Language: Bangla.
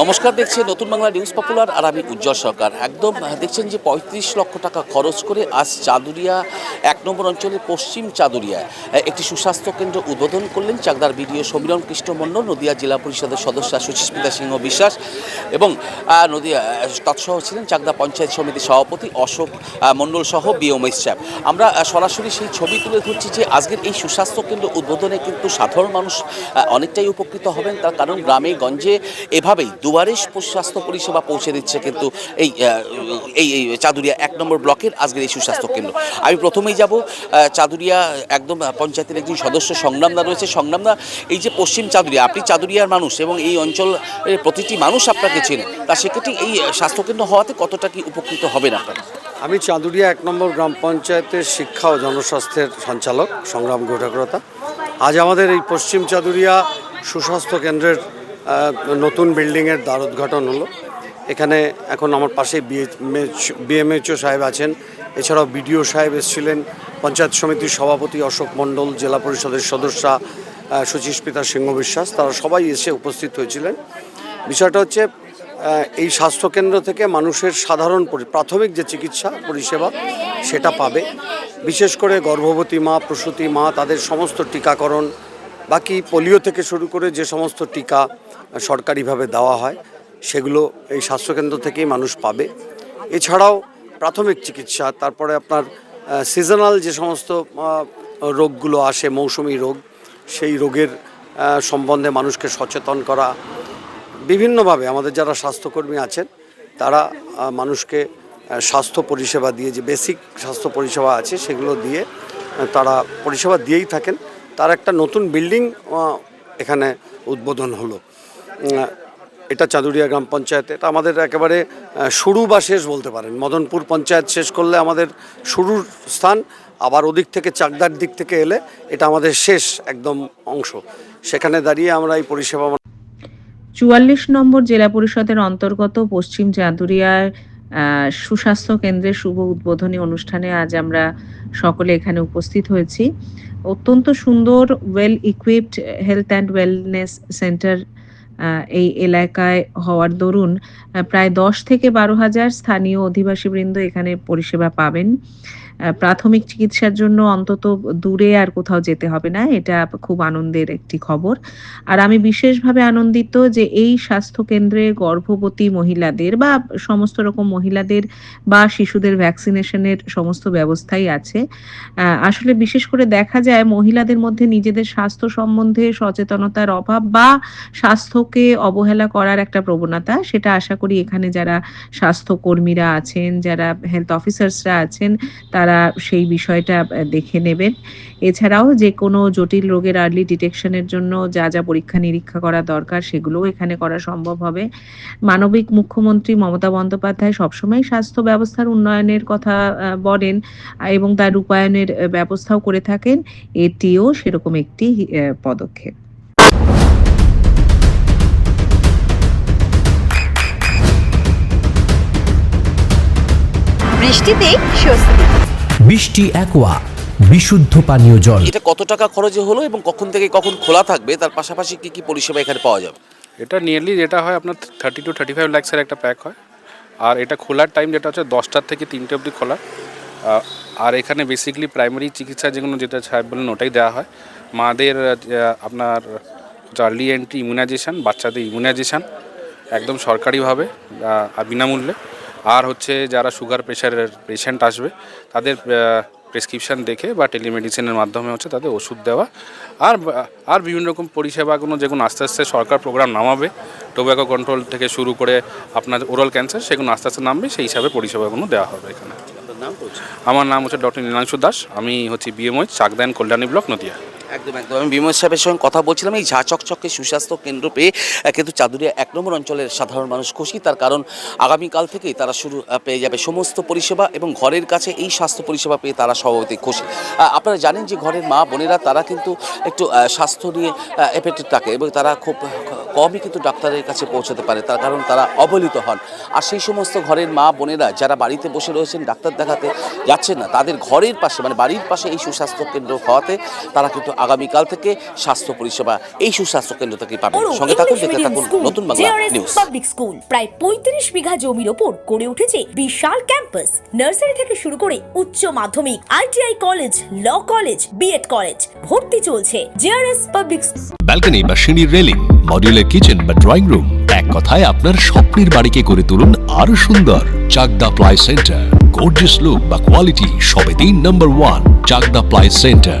নমস্কার, দেখছি নতুন বাংলা নিউজ পপুলার আর আমি উজ্জ্বল সরকার। একদম, দেখছেন যে পঁয়ত্রিশ লক্ষ টাকা খরচ করে আজ চাদুরিয়া, এক নম্বর অঞ্চলের পশ্চিম চাদুরিয়ায় একটি সুস্বাস্থ্য কেন্দ্র উদ্বোধন করলেন চাকদার বিডিও সমীরণ কৃষ্ণ মণ্ডল নদিয়া জেলা পরিষদের সদস্য সুচিস্মিতা সিংহ বিশ্বাস এবং নদিয়া তৎসহ ছিলেন চাকদা পঞ্চায়েত সমিতির সভাপতি অশোক মণ্ডল সহ বিওমেশ সাহেব আমরা সরাসরি সেই ছবি তুলে ধরছি যে আজকের এই সুস্বাস্থ্য কেন্দ্র উদ্বোধনে কিন্তু সাধারণ মানুষ অনেকটাই উপকৃত হবেন। তার কারণ, গ্রামে গঞ্জে এভাবেই দুয়ারে স্বাস্থ্য পরিষেবা পৌঁছে দিচ্ছে কিন্তু এই এই চাদুরিয়া এক নম্বর ব্লকের আজকের এই সুস্বাস্থ্য কেন্দ্র। আমি প্রথমেই যাব চাদুরিয়া একদম পঞ্চায়েতের একজন সদস্য সংগ্রামদা রয়েছে। সংগ্রামদা, এই যে পশ্চিম চাদুরিয়া, আপনি চাদুরিয়ার মানুষ এবং এই অঞ্চল প্রতিটি মানুষ আপনাকে চেনে, তা সেক্ষেত্রে এই স্বাস্থ্যকেন্দ্র হওয়াতে কতটা কি উপকৃত হবেন আপনারা? আমি চাঁদুরিয়া এক নম্বর গ্রাম পঞ্চায়েতের শিক্ষা ও জনস্বাস্থ্যের সঞ্চালক, সংগ্রাম ঘটকরতা আজ আমাদের এই পশ্চিম চাঁদুরিয়া সুস্বাস্থ্য কেন্দ্রের নতুন বিল্ডিংয়ের দ্বার উদ্ঘাটন হলো। এখানে এখন আমার পাশে বিএমএইচও সাহেব আছেন। এছাড়াও বিডিও সাহেব এসেছিলেন, পঞ্চায়েত সমিতির সভাপতি অশোক মণ্ডল, জেলা পরিষদের সদস্যা সুচিস্মিতা সিংহ বিশ্বাস, তারা সবাই এসে উপস্থিত হয়েছিলেন। বিষয়টা হচ্ছে এই স্বাস্থ্যকেন্দ্র থেকে মানুষের সাধারণ প্রাথমিক যে চিকিৎসা পরিষেবা, সেটা পাবে। বিশেষ করে গর্ভবতী মা, প্রসূতি মা, তাদের সমস্ত টিকাকরণ, বাকি পোলিও থেকে শুরু করে যে সমস্ত টিকা সরকারিভাবে দেওয়া হয়, সেগুলো এই স্বাস্থ্যকেন্দ্র থেকেই মানুষ পাবে। এছাড়াও প্রাথমিক চিকিৎসা, তারপরে আপনার সিজনাল যে সমস্ত রোগগুলো আসে, মৌসুমি রোগ, সেই রোগের সম্বন্ধে মানুষকে সচেতন করা। বিভিন্নভাবে আমাদের যারা স্বাস্থ্যকর্মী আছেন, তারা মানুষকে স্বাস্থ্য পরিষেবা দিয়ে যে বেসিক স্বাস্থ্য পরিষেবা আছে, সেগুলো দিয়ে তারা পরিষেবা দিয়েই থাকেন। তার একটা নতুন বিল্ডিং এখানে উদ্বোধন হলো। এটা চাদুরিয়া গ্রাম পঞ্চায়েত। এটা আমাদের একেবারে শুরু বা শেষ বলতে পারেন। মদনপুর পঞ্চায়েত শেষ করলে আমাদের শুরুর স্থান, আবার ওদিক থেকে চাকদার দিক থেকে এলে এটা আমাদের শেষ একদম অংশ। সেখানে দাঁড়িয়ে আমরা এই পরিষেবা চুয়াল্লিশ নম্বর জেলা পরিষদের অন্তর্গত পশ্চিম চাঁদুরিয়ার সুস্বাস্থ্য কেন্দ্রের শুভ উদ্বোধনী অনুষ্ঠানে আজ আমরা সকলে এখানে উপস্থিত হয়েছি। অত্যন্ত সুন্দর well equipped health and wellness centre এই এলাকায় হওয়ার দরুন প্রায় দশ থেকে বারো হাজার স্থানীয় অধিবাসীবৃন্দ এখানে পরিষেবা পাবেন। প্রাথমিক চিকিৎসার জন্য অন্তত দূরে আর কোথাও যেতে হবে না, এটা খুব আনন্দের একটি খবর। আর আমি বিশেষভাবে আনন্দিত যে এই স্বাস্থ্য কেন্দ্রে গর্ভবতী মহিলাদের বা সমস্ত রকম মহিলাদের বা শিশুদের ভ্যাকসিনেশনের সমস্ত ব্যবস্থাই আছে। আসলে বিশেষ করে দেখা যায় মহিলাদের মধ্যে নিজেদের স্বাস্থ্য সম্বন্ধে সচেতনতার অভাব বা স্বাস্থ্যকে অবহেলা করার একটা প্রবণতা, সেটা আশা করি এখানে যারা স্বাস্থ্য কর্মীরা আছেন, যারা হেলথ অফিসার্সরা আছেন, তারা সেই বিষয়টা দেখে নেবেন। এছাড়াও যে কোনো জটিল রোগের আর্লি ডিটেকশনের জন্য যা যা পরীক্ষা নিরীক্ষা করা দরকার সেগুলোও এখানে করা সম্ভব হবে। মানবিক মুখ্যমন্ত্রী মমতা বন্দ্যোপাধ্যায় সবসময় স্বাস্থ্য ব্যবস্থার উন্নয়নের কথা বলেন এবং তার রূপায়ণের ব্যবস্থাও করে থাকেন। এটিও সেরকম একটি পদক্ষেপ। বৃষ্টিতেই স্বস্তি। বৃষ্টি অ্যাকোয়া বিশুদ্ধ পানীয় জল। এটা কত টাকা খরচে হলো এবং কখন থেকে কখন খোলা থাকবে? তার পাশাপাশি কি কি পরিষেবা এখানে পাওয়া যাবে? এটা নিয়ারলি যেটা হয় আপনার থার্টি টু থার্টি ফাইভ ল্যাক্সের একটা প্যাক হয়। আর এটা খোলার টাইম যেটা হচ্ছে দশটার থেকে তিনটে অবধি খোলা। আর এখানে বেসিক্যালি প্রাইমারি চিকিৎসা যেগুলো যেটা সাহেব বলেন ওটাই দেওয়া হয়। মাদের আপনার আর্লি এন্ট্রি ইমিউনাইজেশন বাচ্চাদের ইমিউনাইজেশান একদম সরকারিভাবে আর বিনামূল্যে। আর হচ্ছে যারা সুগার প্রেশারের পেশেন্ট আসবে তাদের প্রেসক্রিপশন দেখে বা টেলিমেডিসিনের মাধ্যমে হচ্ছে তাদের ওষুধ দেওয়া। আর আর বিভিন্ন রকম পরিষেবাগুলো যেগুলো আস্তে আস্তে সরকার প্রোগ্রাম নামাবে টোব্যাকো কন্ট্রোল থেকে শুরু করে আপনার ওরাল ক্যান্সার সেগুলো আস্তে আস্তে নামবে সেই হিসাবে পরিষেবাগুলো দেওয়া হবে এখানে। আমার নাম হচ্ছে ডক্টর নীলাংশু দাস আমি হচ্ছি বিএমওই চাকদান কল্যাণী ব্লক নদিয়া। একদম একদম। আমি বিমল সাহেবের সঙ্গে কথা বলছিলাম, এই ঝা চকচকে সুস্বাস্থ্য কেন্দ্র পেয়ে কিন্তু চাদুরিয়া এক নম্বর অঞ্চলের সাধারণ মানুষ খুশি। তার কারণ, আগামীকাল থেকেই তারা শুরু পেয়ে যাবে সমস্ত পরিষেবা এবং ঘরের কাছে এই স্বাস্থ্য পরিষেবা পেয়ে তারা স্বভাবতই খুশি। আপনারা জানেন যে ঘরের মা, বোনেরা, তারা কিন্তু একটু স্বাস্থ্য নিয়ে এফেক্টেড থাকে এবং তারা খুব কমই কিন্তু ডাক্তারের কাছে পৌঁছাতে পারে। তার কারণ তারা অবহেলিত হন। আর সেই সমস্ত ঘরের মা, বোনেরা যারা বাড়িতে বসে রয়েছেন, ডাক্তার দেখাতে যাচ্ছেন না, তাদের ঘরের পাশে মানে বাড়ির পাশে এই সুস্বাস্থ্য কেন্দ্র হওয়াতে তারা কিন্তু আগামীকাল থেকে স্বাস্থ্য পরিষেবা। এই সুস্বাস্থ্য কেন্দ্র থেকে পাবেন। সঙ্গে থাকুন দেখতে থাকুন নতুন বাংলা নিউজ পাবলিক স্কুল প্রায় পঁয়ত্রিশ বিঘা জমির ওপর গড়ে উঠেছে বিশাল ক্যাম্পাস নার্সারি থেকে শুরু করে উচ্চ মাধ্যমিক ITI college law college BEd college ভর্তি চলছে। জেআরএস পাবলিক ব্যালকনি বা সিঁড়ির রেলিং মডিউলার কিচেন বা ড্রয়িং রুম এক কথায় আপনার স্বপ্নের বাড়িকে করে তুলুন আরও সুন্দর। Chakdah ply centre gorgeous look বা কোয়ালিটি সবে তিন নম্বর ওয়ান চাকদা প্লাই সেন্টার